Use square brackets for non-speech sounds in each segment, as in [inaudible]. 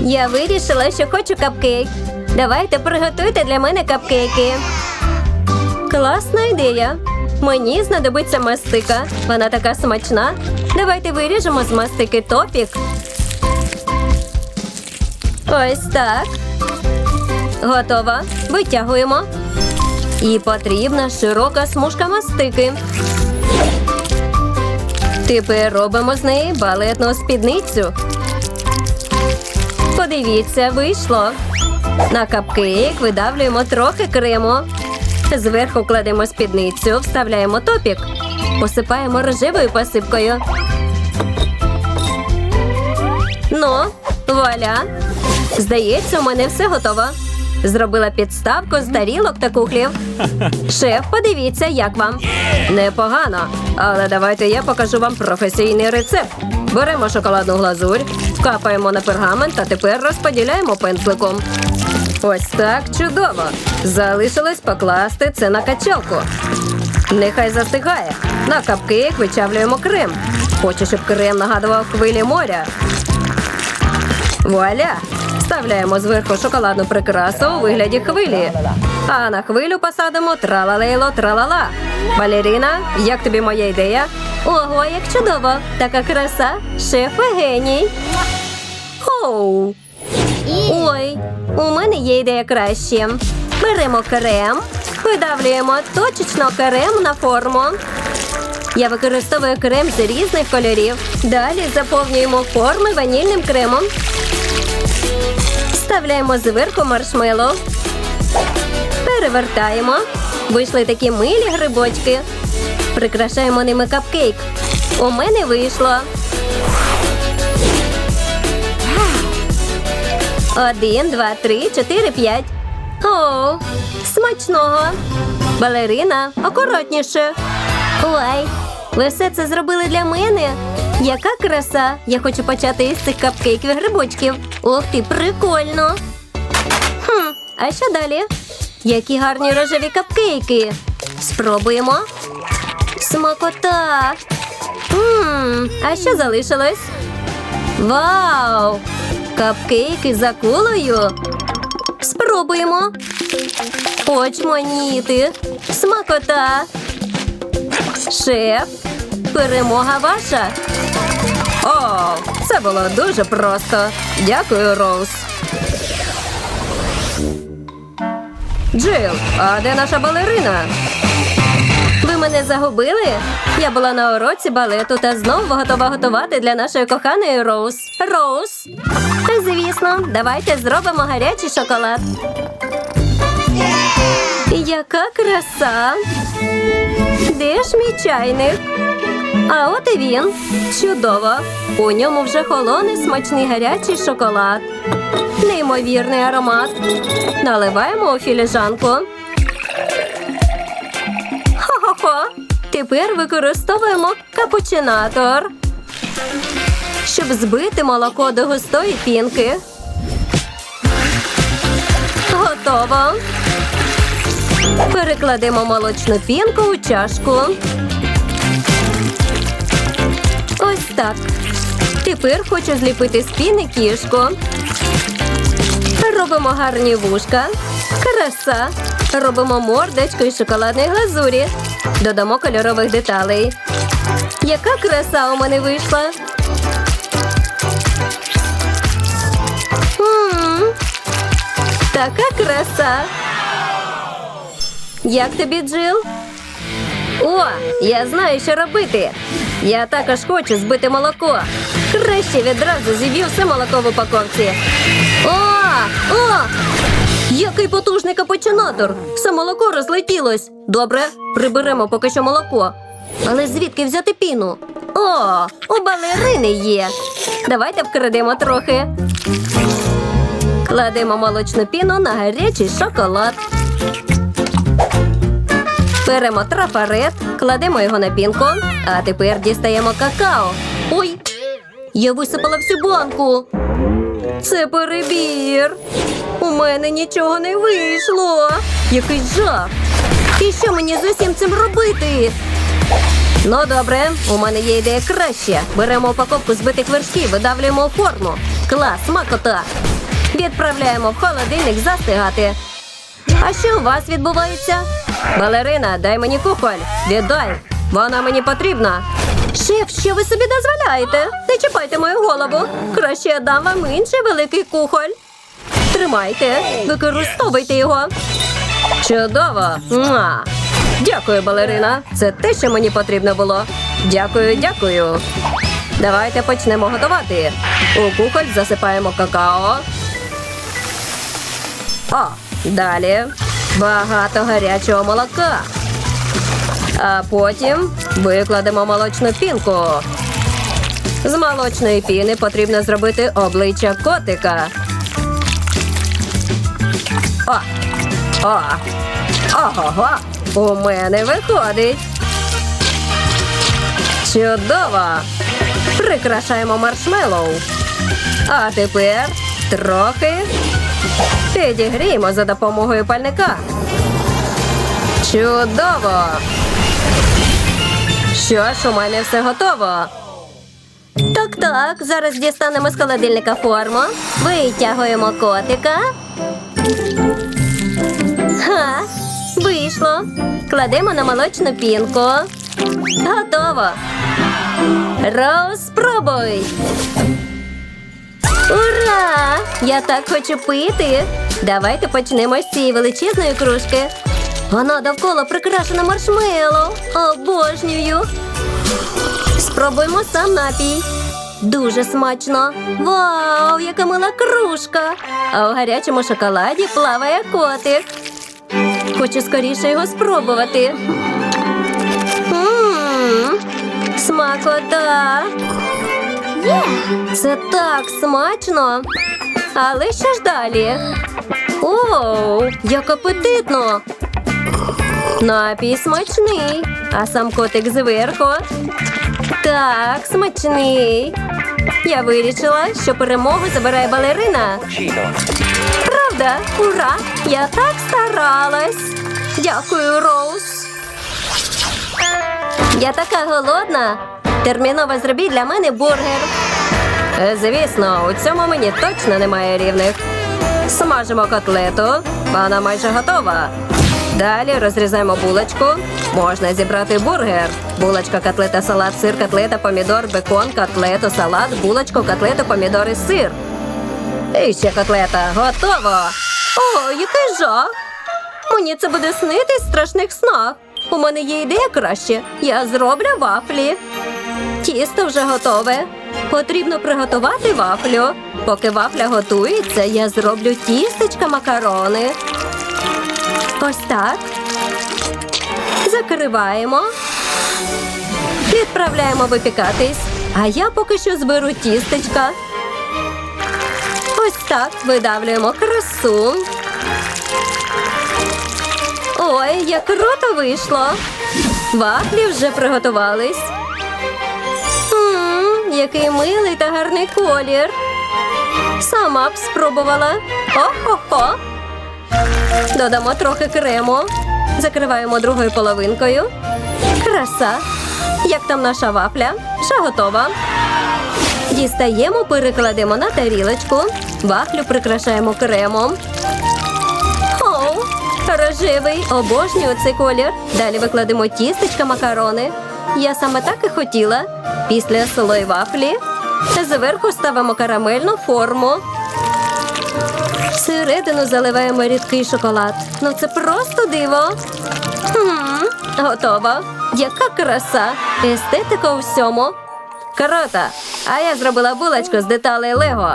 Я вирішила, що хочу капкейк. Давайте приготуйте для мене капкейки. Класна ідея. Мені знадобиться мастика. Вона така смачна. Давайте виріжемо з мастики топік. Ось так. Готово. Витягуємо. І потрібна широка смужка мастики. Тепер робимо з неї балетну спідницю. Подивіться, вийшло. На капкейк видавлюємо трохи крему. Зверху кладемо спідницю, вставляємо топік, посипаємо рожевою посипкою. Ну, вуаля. Здається, у мене все готово. Зробила підставку з тарілок та кухлів. [laughs] Шеф, подивіться, як вам. Непогано. Але давайте я покажу вам професійний рецепт. Беремо шоколадну глазурь, капаємо на пергамент та тепер розподіляємо пензликом. Ось так чудово. Залишилось покласти це на качалку. Нехай застигає. На капкейк вичавлюємо крем. Хочу, щоб крем нагадував хвилі моря. Вуаля! Вставляємо зверху шоколадну прикрасу у вигляді хвилі. А на хвилю посадимо тралалейло тралала. Балерина, як тобі моя ідея? Ого, як чудово! Така краса, шеф геній. Оу. Ой, у мене є ідея краще. Беремо крем, видавлюємо точечно крем на форму. Я використовую крем з різних кольорів. Далі заповнюємо форми ванільним кремом. Вставляємо зверху маршмеллоу. Перевертаємо. Вийшли такі милі грибочки. Прикрашаємо ними капкейк. У мене вийшло. Один, два, три, чотири, п'ять. О, смачного. Балерина, акуратніше. Ой, ви все це зробили для мене. Яка краса! Я хочу почати із цих капкейків грибочків. Ох ти, прикольно. Хм, а що далі? Які гарні рожеві капкейки. Спробуємо. Смакота. Мм, а що залишилось? Вау! Капкейки за кулою. Спробуємо. Очманіти. Смакота. Шеф, перемога ваша. О, це було дуже просто. Дякую, Роуз. Джил, а де наша балерина? Ви мене загубили? Я була на уроці балету та знову готова готувати для нашої коханої Роуз. Роуз. Звісно, давайте зробимо гарячий шоколад. Яка краса! Де ж мій чайник? А от і він. Чудово. У ньому вже холоне смачний гарячий шоколад. Неймовірний аромат. Наливаємо у філіжанку. Хо-хо-хо. Тепер використовуємо капучинатор, щоб збити молоко до густої пінки. Готово. Перекладемо молочну пінку у чашку. Ось так. Тепер хочу зліпити з піни кішку. Робимо гарні вушка. Краса. Робимо мордочку із шоколадної глазурі. Додамо кольорових деталей. Яка краса у мене вийшла? Така краса. Як тобі, Джил? О, я знаю, що робити. Я також хочу збити молоко. Краще відразу зіб'ю все молоко в упаковці. О! О! Який потужний капучинатор! Все молоко розлетілось. Добре, приберемо поки що молоко. Але звідки взяти піну? О, у балерини є. Давайте вкрадемо трохи. Кладемо молочну піну на гарячий шоколад. Беремо трафарет, кладемо його на пінку, а тепер дістаємо какао. Ой, я висипала всю банку. Це перебір. У мене нічого не вийшло. Який жах. І що мені з усім цим робити? Ну добре, у мене є ідея краще. Беремо упаковку збитих вершків, видавлюємо форму. Клас, смакота. Відправляємо в холодильник застигати. А що у вас відбувається? Балерина, дай мені кухоль. Віддай. Вона мені потрібна. Шеф, що ви собі дозволяєте? Не чіпайте мою голову. Краще я дам вам інший великий кухоль. Тримайте, використовуйте його. Чудово! Муа! Дякую, балерина. Це те, що мені потрібно було. Дякую, дякую. Давайте почнемо готувати. У кухоль засипаємо какао. О, далі багато гарячого молока. А потім викладемо молочну пінку. З молочної піни потрібно зробити обличчя котика. О! О! Ого! У мене виходить. Чудово! Прикрашаємо маршмеллоу. А тепер трохи підігріємо за допомогою пальника. Чудово! Що ж, у мене все готово. Так, так, зараз дістанемо з холодильника форму, витягуємо котика. Ха, вийшло. Кладемо на молочну пінку. Готово. Роуз, спробуй. Ура! Я так хочу пити. Давайте почнемо з цієї величезної кружки. Вона довкола прикрашена маршмеллоу. Обожнюю. Спробуємо сам напій. Дуже смачно. Вау, яка мила кружка! А у гарячому шоколаді плаває котик. Хочу скоріше його спробувати. Смакота. Це так смачно. Але що ж далі? Оу, як апетитно. Напій смачний, а сам котик зверху. Так, смачний. Я вирішила, що перемогу забирає балерина. Правда? Ура! Я так старалась. Дякую, Роуз. Я така голодна. Терміново зробіть для мене бургер. Е, Звісно, у цьому мені точно немає рівних. Смажимо котлету. Вона майже готова. Далі розрізаємо булочку. Можна зібрати бургер. Булочка, котлета, салат, сир, котлета, помідор, бекон, котлету, салат, булочку, котлету, помідор і сир. І ще котлета. Готово. О, який жах. Мені це буде снитись страшних снах. У мене є ідея краще. Я зроблю вафлі. Тісто вже готове. Потрібно приготувати вафлю. Поки вафля готується, я зроблю тістечка макарони. Ось так. Закриваємо. Відправляємо випікатись. А я поки що зберу тістечка. Ось так видавлюємо красу. Ой, як круто вийшло. Вафлі вже приготувались. Який милий та гарний колір. Сама б спробувала. О-хо-хо. Додамо трохи крему. Закриваємо другою половинкою. Краса. Як там наша вафля? Вже готова. Дістаємо, перекладемо на тарілочку. Вафлю прикрашаємо кремом. Оу, рожевий, обожнюю цей колір. Далі викладемо тістечка макарони. Я саме так і хотіла. Після солої вафлі зверху ставимо карамельну форму. Всередину заливаємо рідкий шоколад. Ну це просто диво. Хм, готово. Яка краса! Естетика у всьому. Круто! А я зробила булочку з деталей Лего.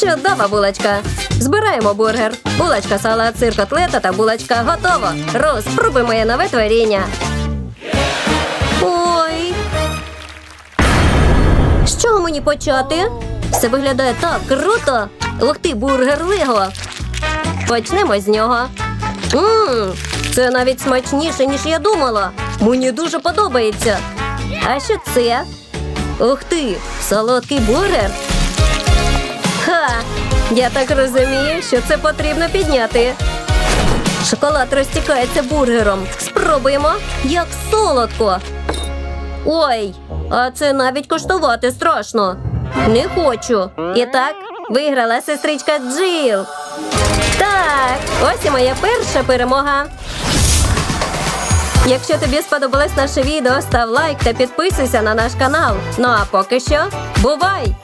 Чудова булочка. Збираємо бургер. Булочка, салат, сир, котлета та булочка готово. Роз, спробуй моє нове творіння. Мені почати? Все виглядає так круто. Ух ти, бургер Лего. Почнемо з нього. Мм, це навіть смачніше, ніж я думала. Мені дуже подобається. А що це? Ух ти, солодкий бургер. Ха! Я так розумію, що це потрібно підняти. Шоколад розтікається бургером. Спробуємо, як солодко. Ой, а це навіть коштувати страшно. Не хочу. І так, виграла сестричка Джил. Так, ось і моя перша перемога. Якщо тобі сподобалось наше відео, став лайк та підписуйся на наш канал. Ну а поки що, бувай!